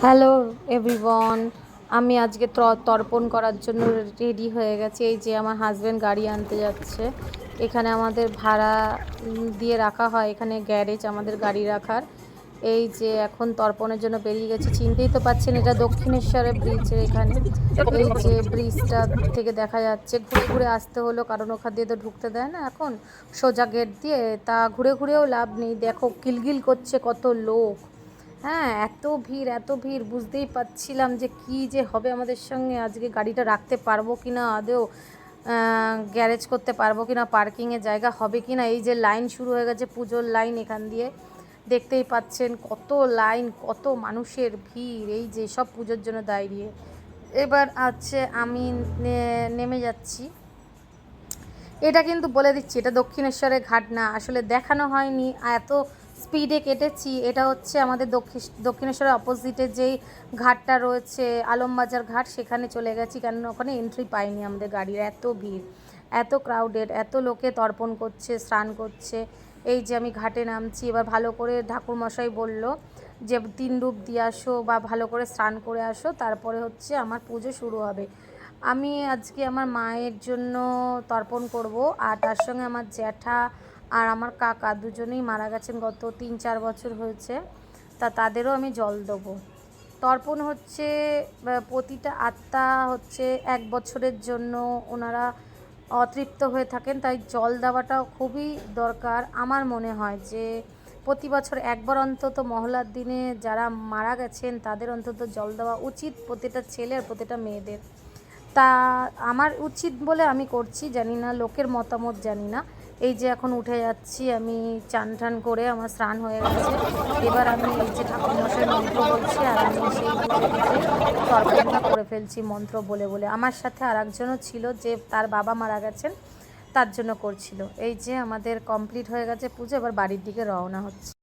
Hello everyone, আমি আজকে ত্র- তর্পণ করার জন্য রেডি হয়ে গেছি। এই যে আমার হাজব্যান্ড গাড়ি আনতে যাচ্ছে। এখানে আমাদের ভাড়া দিয়ে রাখা হয়, এখানে গ্যারেজ আমাদের গাড়ি রাখার। এই যে এখন তর্পণের জন্য বেরিয়ে গেছি। চিনতেই তো পাচ্ছেন, এটা দক্ষিণেশ্বরের ব্রিজের এখানে। এই যে ব্রিজটা থেকে দেখা যাচ্ছে, ঘুরে ঘুরে আসতে হলো, কারণ ওখান দিয়ে তো ঢুকতে দেয় না এখন। সোজা গেট দিয়ে, তা ঘুরে ঘুরেও লাভ নেই। দেখো কিলগিল করছে কত লোক। হ্যাঁ এত ভিড় এত ভিড়, বুঝতেই পারছিলাম যে কি যে হবে আমাদের সঙ্গে। আজকে গাড়িটা রাখতে পারব কি না আদৌ গ্যারেজ করতে পারব কি না পার্কিংয়ের জায়গা হবে কি না এই যে লাইন শুরু হয়ে গেছে, পুজোর লাইন এখান দিয়ে। দেখতেই পাচ্ছেন কত লাইন, কত মানুষের ভিড়, এই যে সব পুজোর জন্য দাঁড়িয়ে। এবার আছে, আমি নেমে যাচ্ছি। এটা কিন্তু বলে দিচ্ছি, এটা দক্ষিণেশ্বরের ঘাট না, আসলে দেখানো হয়নি। এত স্পিডে কেটেছি, এটা হচ্ছে আমাদের দক্ষিণ দক্ষিণেশ্বরের অপোজিটে যেই ঘাটটা রয়েছে, আলমবাজার ঘাট, সেখানে চলে গেছি কেন ওখানে এন্ট্রি পাইনি আমাদের গাড়ির, এত ভিড়, এত ক্রাউডেড এত লোকে তর্পণ করছে, স্নান করছে, এই যে আমি ঘাটে নামছি, এবার ভালো করে ঠাকুরমশাই বলল যে তিন রূপ দিয়ে আসো বা ভালো করে স্নান করে আসো, তারপরে হচ্ছে আমার পুজো শুরু হবে। আমি আজকে আমার মায়ের জন্য তর্পণ করব, আর তার সঙ্গে আমার জ্যাঠা আর আমার কাকা দুজনেই মারা গেছেন গত তিন চার বছর হয়েছে। তা তাদেরও আমি জল দেবো। তর্পণ হচ্ছে প্রতিটা আত্মা হচ্ছে এক বছরের জন্য ওনারা অতৃপ্ত হয়ে থাকেন, তাই জল দেওয়াটাও খুবই দরকার। আমার মনে হয় যে প্রতি বছর একবার অন্তত মহলার দিনে যারা মারা গেছেন, তাদের অন্তত জল দেওয়া উচিত প্রতিটা ছেলে আর প্রতিটা মেয়েদের। তা আমার উচিত বলে আমি করছি, জানি না, লোকের মতামত জানি না। এই যে এখন উঠে যাচ্ছি, আমি চান টান করে আমার স্নান হয়ে গেছে। এবার আমি এই যে ঠাকুরমশাই মন্ত্র বলছি, আর আমি সেই তরকারিটা করে ফেলছি মন্ত্র বলে বলে। আমার সাথে আর একজনও ছিল যে তার বাবা মারা গেছেন, তার জন্য করছিল। এই যে আমাদের কমপ্লিট হয়ে গেছে পুজো, এবার বাড়ির দিকে রওনা হচ্ছে।